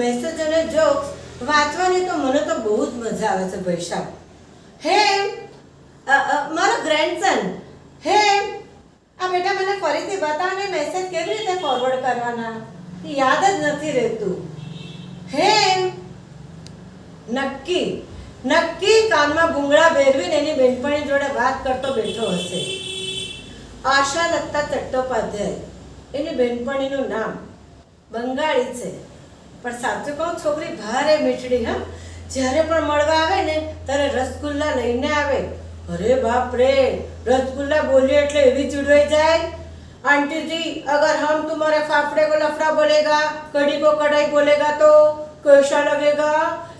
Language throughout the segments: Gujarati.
મેસેજ અને જોક્સ વાંચવાની તો મને તો બહુ જ મજા આવે છે ભાઈ હે મારો ગ્રેન્ડસન હે, આ બેટા મને ફરીથી બતાવને મેસેજ કેવી રીતે ફોરવર્ડ કરવાના? યાદ જ નથી રહેતું. હે, નક્કી નક્કી કાનમાં ભૂંગળા ભેરવીને એની બેનપણી જોડે વાત કરતો બેઠો હશે. આશા દત્તા ચટ્ટોપાધ્યાય. એની બેનપણીનું નામ બંગાળી છે. પણ સાચું કહું છોકરી ભારે મીઠડી હા જ્યારે પણ મળવા આવે ને ત્યારે રસગુલ્લા લઈને આવે અરે બાપ રે રસગુલ્લા બોલીએ એટલે એવી ચીડવાઈ જાય आंटी जी अगर हम तुम्हारे फाफड़े को लफड़ा बोलेगा कड़ी को कढ़ाई बोलेगा तो कैसा लगेगा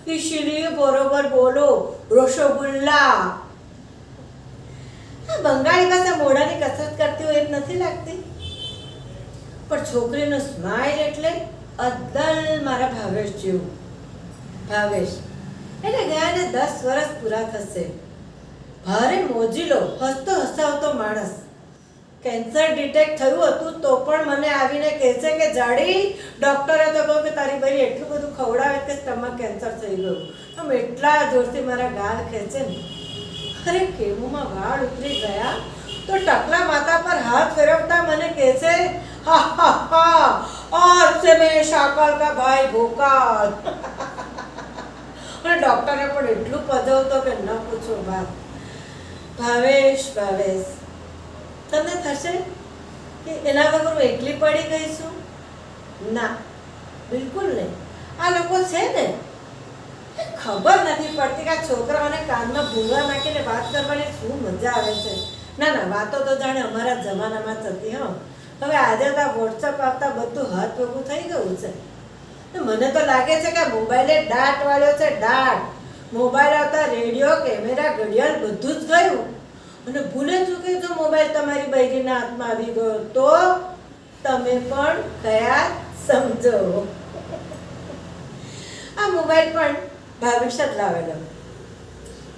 इसीलिए बरोबर बोलो रसगुल्ला આ બંગાળી ભાષા મોઢાની કસરત કરતી હોય એમ નથી લાગતી પણ છોકરીનો સ્માઇલ એટલે અદ્દલ મારા ભાવેશ જેવું. ભાવેશ એટલે ગયા ને દસ વર્ષ પૂરા થશે. ભારે મોજીલો, હસતો હસાવતો માણસ. કેન્સર ડિટેક્ટ થયું હતું તો પણ મને આવીને કહે છે કે, જાડી, ડૉક્ટરે તો કહ્યું કે તારી ભાઈ એટલું બધું ખવડાવે કે સ્ટમક કેન્સર થઈ ગયું. આમ એટલા જોરથી મારા ગાલ ખેંચે ને. અરે, કેમુમાં વાળ ઉતરી ગયા? તો ટકલા માતા પર હાથ ફેરવતા મને કહે છે હા હા હા और से मैं शाकल का भाई भोकाल અને ડોક્ટરે પણ એટલું પજવતો કે ન પૂછો વાત ભાવેશ ભાવેશ તમને થશે કે એના વગર હું એકલી પડી ગઈ છું ના બિલકુલ નહીં આ લોકો છે ને એ ખબર નથી પડતી કે આ છોકરાઓને કાનમાં ભૂંગળા નાખીને વાત કરવાની શું મજા આવે છે ના ના વાતો તો જાણે અમારા જમાનામાં થતી હો હવે આજે તો વોટ્સઅપ આવતા બધું હાથ ભેગું થઈ ગયું છે. મને તો લાગે છે કે મોબાઈલે ડાટ વાળ્યો છે ડાટ મોબાઈલ આવતા રેડિયો, કેમેરા, ઘડિયાળ બધું જ ગયું. અને ભૂલે ચૂકી જો મોબાઈલ તમારી બૈરીના હાથમાં આવી ગયો તો તમે પણ કયા સમજો. આ મોબાઈલ પણ ભાવિષ્ય લાવેલો.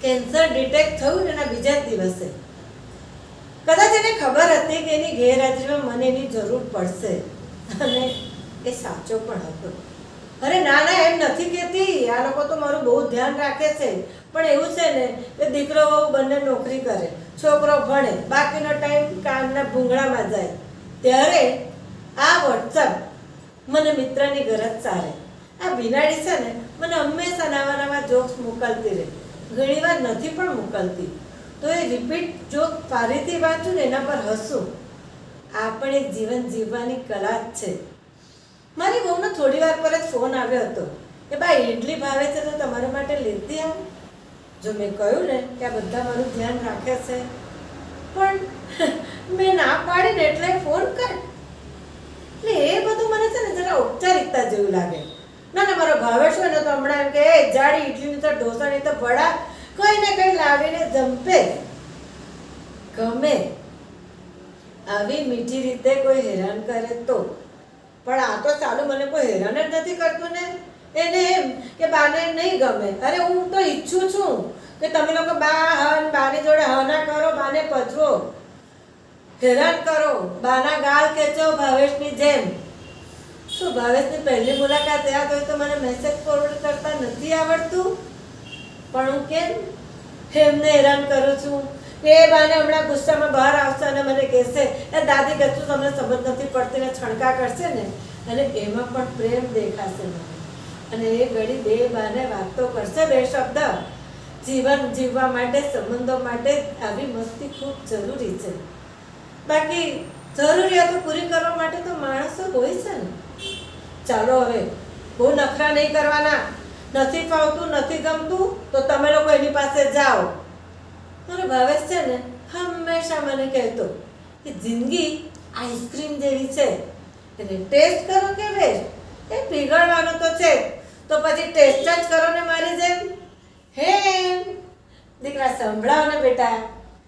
કેન્સર ડિટેક્ટ થયું એના બીજા જ દિવસે. કદાચ એને ખબર હતી કે એની ગેરહાજરીમાં મને એની જરૂર પડશે. અને એ સાચો પણ હતો. અરે ના ના, એમ નથી કહેતી. આ લોકો તો મારું બહુ ધ્યાન રાખે છે. પણ એવું છે ને કે દીકરો બંને નોકરી કરે. છોકરો ભણે. બાકીનો ટાઈમ કામના ભૂંગળામાં જાય. ત્યારે આ વોટ્સઅપ મને મિત્રની ગરજ સારે. આ બિનાડી છે ને, મને હંમેશા નવા નવા જોક્સ મોકલતી રહે. ઘણીવાર નથી પણ મોકલતી. તો એ રિપીટ જો ફરીથી વાંચું ને એના પર હસું. આ પણ એક જીવન જીવવાની કલા જ છે. મારી બહુનો થોડી વાર પર જ ફોન આવ્યો હતો. કે ભાઈ ઇડલી ભાવે છે તો તમારા માટે લેતી આવું. જો મેં કહ્યું ને કે આ બધા મારું ધ્યાન રાખે છે. પણ મેં ના પાડીને એટલે ફોન કર. એટલે એ બધું મને છે ને જરા ઔપચારિકતા જેવું લાગે. ના ના, મારો ભાવે છે ને તો હમણાં એમ કે જાડી ઇડલીની તો ઢોસાની તો વડા. કઈ ને કઈ લાવીને જંપે. ગમે. આવી મીઠી રીતે કોઈ હેરાન કરે તો. પણ આ તો ચાલુ મને કોઈ હેરાન જ નથી કરતું ને. એને એમ કે બાને નહીં ગમે. અરે હું તો ઈચ્છું છું કે તમે લોકો બા હન, બાની જોડે હના કરો, બાને પજવો. હેરાન કરો. બાના ગાલ ખેંચો ભાવેશની જેમ. શું ભાવેશની પહેલી મુલાકાત હોય તો મને મેસેજ ફોરવર્ડ કરતા નથી આવડતું? પણ હું કેમ? એમને હેરાન કરું છું. એ બાને હમણાં ગુસ્સામાં બહાર આવશે અને મને કહેશે, એ દાદી, કશું તમને સમજ નથી પડતી ને છણકા કરશે ને? અને એમાં પણ પ્રેમ દેખાશે મને. અને એ ઘડી બે બાને વાતો કરશે, બે શબ્દ. જીવન જીવવા માટે, સંબંધો માટે આવી મસ્તી ખૂબ જરૂરી છે. બાકી જરૂરિયાતો પૂરી કરવા માટે તો માણસો હોય છે ને. ચાલો હવે બહુ નખરા નહીં કરવાના. નથી ફાવતું, નથી ગમતું, તો તમે લોકો એની પાસે જાઓ. મારો ભાવેશ છે ને, હંમેશા મને કહેતો કે જિંદગી આઈસ્ક્રીમ જેવી છે. એને ટેસ્ટ કરો કે વેસ્ટ? એ પીગળવાનો તો છે તો પછી ટેસ્ટ જ કરો ને મારી જેમ. હે દીકરા, સંભળાવો ને બેટા.